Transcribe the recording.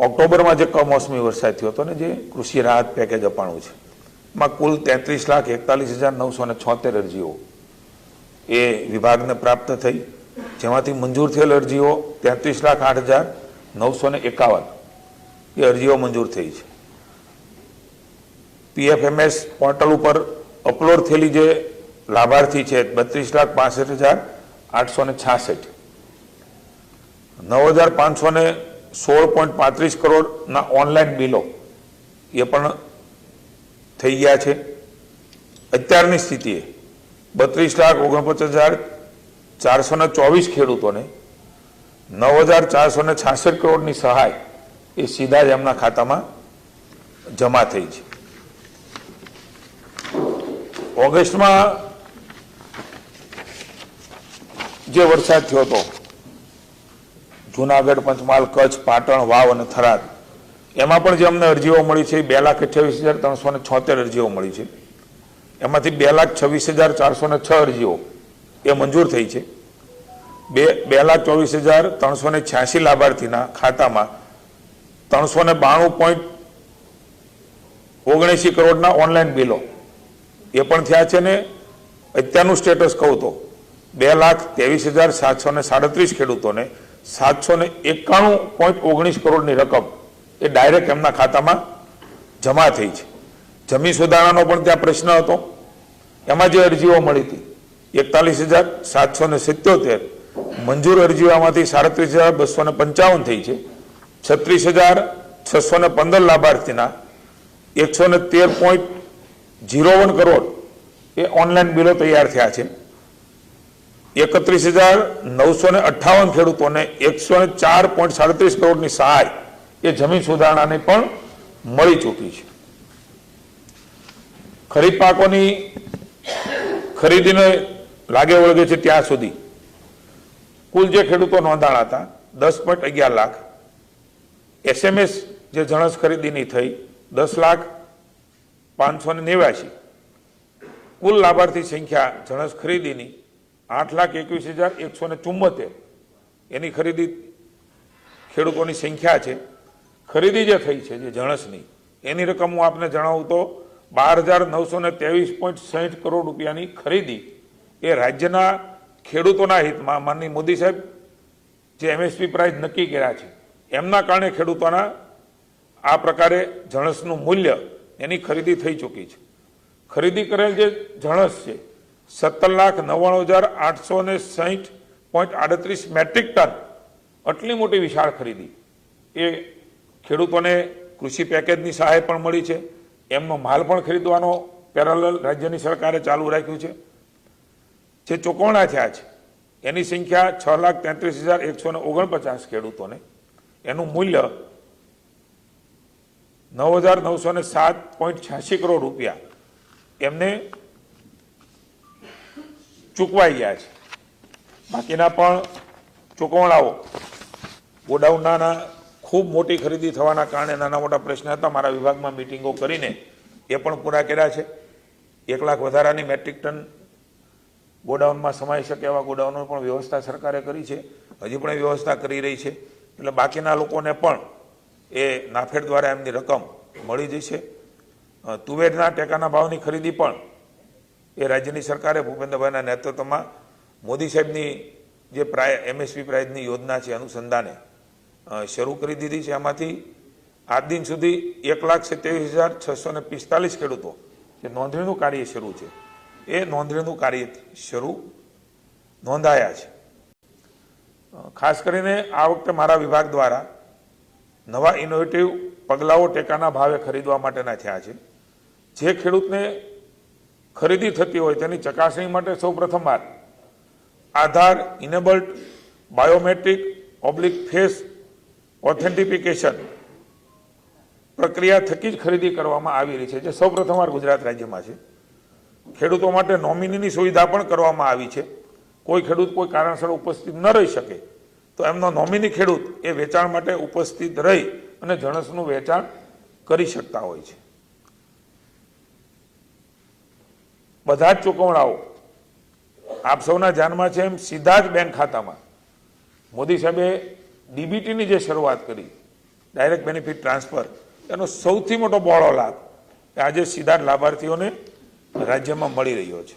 ઓક્ટોબરમાં જે કમોસમી વરસાદ થયો હતો ને જે કૃષિ રાહત પેકેજ અપાણું છે, એમાં કુલ તેત્રીસ લાખ એકતાલીસ હજાર નવસો ને છોતેર અરજીઓ એ વિભાગને પ્રાપ્ત થઈ. જેમાંથી મંજૂર થયેલ અરજીઓ તેત્રીસ લાખ આઠ હજાર નવસો ને એકાવન એ અરજીઓ મંજૂર થઈ છે. પીએફએમએસ પોર્ટલ ઉપર અપલોડ થયેલી જે લાભાર્થી છે બત્રીસ લાખ પાસઠ હજાર આઠસો ને છાસઠ. નવ હજાર પાંચસો ને સોળ પોઈન્ટ પાંત્રીસ કરોડના ઓનલાઈન બિલો એ પણ થઈ ગયા છે. અત્યારની સ્થિતિએ બત્રીસ લાખ ઓગણપચાસ હજાર ચારસો ને ચોવીસ ખેડૂતોને નવ હજાર ચારસો ને છાસઠ કરોડની સહાય એ સીધા જ એમના ખાતામાં જમા થઈ છે. ઓગસ્ટમાં જે વરસાદ થયો હતો જુનાગઢ, પંચમહાલ, કચ્છ, પાટણ, વાવ અને થરાદ. એમાં પણ જે અમને અરજીઓ મળી છે બે લાખ અઠ્યાવીસ હજાર ત્રણસો ને છોતેર અરજીઓ મળી છે. એમાંથી બે લાખ છવ્વીસ હજાર ચારસો ને છ અરજીઓ એ મંજૂર થઈ છે. બે બે લાખ ચોવીસ હજાર ત્રણસો ને છ્યાસી લાભાર્થીના ખાતામાં ત્રણસો ને બાણું પોઈન્ટ ઓગણએંસી કરોડના ઓનલાઈન બિલો. એ પણ થયા છે ને અત્યારનું સ્ટેટસ કહું તો. બે લાખ ત્રેવીસ હજાર સાતસો ને સાડત્રીસ ખેડૂતોને સાતસો ને એકાણું પોઈન્ટ ઓગણીસ કરોડની રકમ એ ડાયરેક્ટ એમના ખાતામાં જમા થઈ છે. જમીન સુધારણાનો પણ ત્યાં પ્રશ્ન હતો. એમાં જે અરજીઓ મળી હતી, એકતાલીસ હજાર સાતસો ને સિત્યોતેર. મંજૂર અરજીઓમાંથી સાડત્રીસ હજાર બસો ને પંચાવન થઈ છે. છત્રીસ હજાર છસો ને પંદર લાભાર્થીના એકસો ને તેર પોઈન્ટ જીરો વન કરોડ એ ઓનલાઈન બિલો તૈયાર થયા છે. એકત્રીસ હજાર નવસો ને અઠ્ઠાવન ખેડૂતોને એકસો ને ચાર પોઈન્ટ સાડત્રીસ કરોડની સહાય એ જમીન સુધારણાની પણ મળી ચૂકી છે. ખરીફ પાકોની ખરીદીને લાગે વળગે છે ત્યાં સુધી. કુલ જે ખેડૂતો નોંધાણા હતા દસ પોઈન્ટ અગિયાર લાખ. એસએમએસ જે જણસ ખરીદીની થઈ, દસ લાખ પાંચસો ને નેવ્યાસી કુલ લાભાર્થી સંખ્યા જણસ ખરીદીની આઠ લાખ એકવીસ હજાર એકસો ને ચુમ્મોતેર એની ખરીદી ખેડૂતોની સંખ્યા છે. ખરીદી જે થઈ છે, જે જણસની, એની રકમ હું આપને જણાવું તો બાર હજાર નવસો ને ત્રેવીસ પોઈન્ટ સાહીઠ કરોડ રૂપિયાની ખરીદી એ રાજ્યના ખેડૂતોના હિતમાં માનની મોદી સાહેબ જે એમએસપી પ્રાઇસ નક્કી કર્યા છે, એમના કારણે ખેડૂતોના આ પ્રકારે જણસનું મૂલ્ય એની ખરીદી થઈ ચૂકી છે. ખરીદી કરેલ જે જણસ છે સત્તર લાખ નવ્વાણું હજાર આઠસો ને સાહીઠ પોઈન્ટ આડત્રીસ મેટ્રિક ટન આટલી મોટી વિશાળ ખરીદી. એ ખેડૂતોને કૃષિ પેકેજની સહાય પણ મળી છે. એમનો માલ પણ ખરીદવાનો પેરેલલ રાજ્યની સરકારે ચાલુ રાખ્યું છે. જે ચૂકવણા થયા છે, એની સંખ્યા છ લાખ તેત્રીસ હજાર એકસો ને ઓગણપચાસ ખેડૂતોને. એનું મૂલ્ય નવ હજાર નવસો ને સાત પોઈન્ટ છ્યાસી કરોડ રૂપિયા. એમને ચૂકવાઈ ગયા છે. બાકીના પણ ચૂકવણાઓ. ગોડાઉનના ખૂબ મોટી ખરીદી થવાના કારણે નાના મોટા પ્રશ્ન હતા. મારા વિભાગમાં મિટિંગો કરીને એ પણ પૂરા કર્યા છે. એક લાખ વધારાની મેટ્રિક ટન ગોડાઉનમાં સમાઈ શકે એવા ગોડાઉનની પણ વ્યવસ્થા સરકારે કરી છે. હજી પણ વ્યવસ્થા કરી રહી છે. એટલે બાકીના લોકોને પણ એ નાફેડ દ્વારા એમની રકમ મળી જશે. તુવેરના ટેકાના ભાવની ખરીદી પણ એ રાજ્યની સરકારે ભૂપેન્દ્રભાઈના નેતૃત્વમાં મોદી સાહેબની જે પ્રાય, એમએસપી પ્રાઇઝની યોજના છે અનુસંધાને શરૂ કરી દીધી છે એમાંથી આજ દિન સુધી એક લાખ સત્યાવીસ હજાર છસો ને પિસ્તાલીસ ખેડૂતો જે નોંધણીનું કાર્ય શરૂ છે. એ નોંધણીનું કાર્ય શરૂ નોંધાયા છે. ખાસ કરીને આ વખતે મારા વિભાગ દ્વારા નવા ઇનોવેટિવ પગલાઓ ટેકાના ભાવે ખરીદવા માટેના થયા છે. જે ખેડૂતને ખરીદી થતી હોય તેની ચકાસણી માટે સૌ પ્રથમવાર Aadhaar enabled biometric oblique face authentication પ્રક્રિયા થકી જ ખરીદી કરવામાં આવી રહી છે, જે સૌ પ્રથમવાર ગુજરાત રાજ્યમાં છે. ખેડૂતો માટે નોમિનીની સુવિધા પણ કરવામાં આવી છે. કોઈ ખેડૂત કોઈ કારણસર ઉપસ્થિત ન રહી શકે, તો એમનો નોમિની ખેડૂત એ વેચાણ માટે ઉપસ્થિત રહી અને જણસનું વેચાણ કરી શકતા હોય છે. બધા જ ચૂકવણાઓ. આપ સૌના ધ્યાનમાં છે એમ સીધા જ બેંક ખાતામાં. મોદી સાહેબે ડીબીટીની જે શરૂઆત કરી, ડાયરેક્ટ બેનિફિટ ટ્રાન્સફર, એનો સૌથી મોટો બહોળો લાભ આજે સીધા લાભાર્થીઓને રાજ્યમાં મળી રહ્યો છે.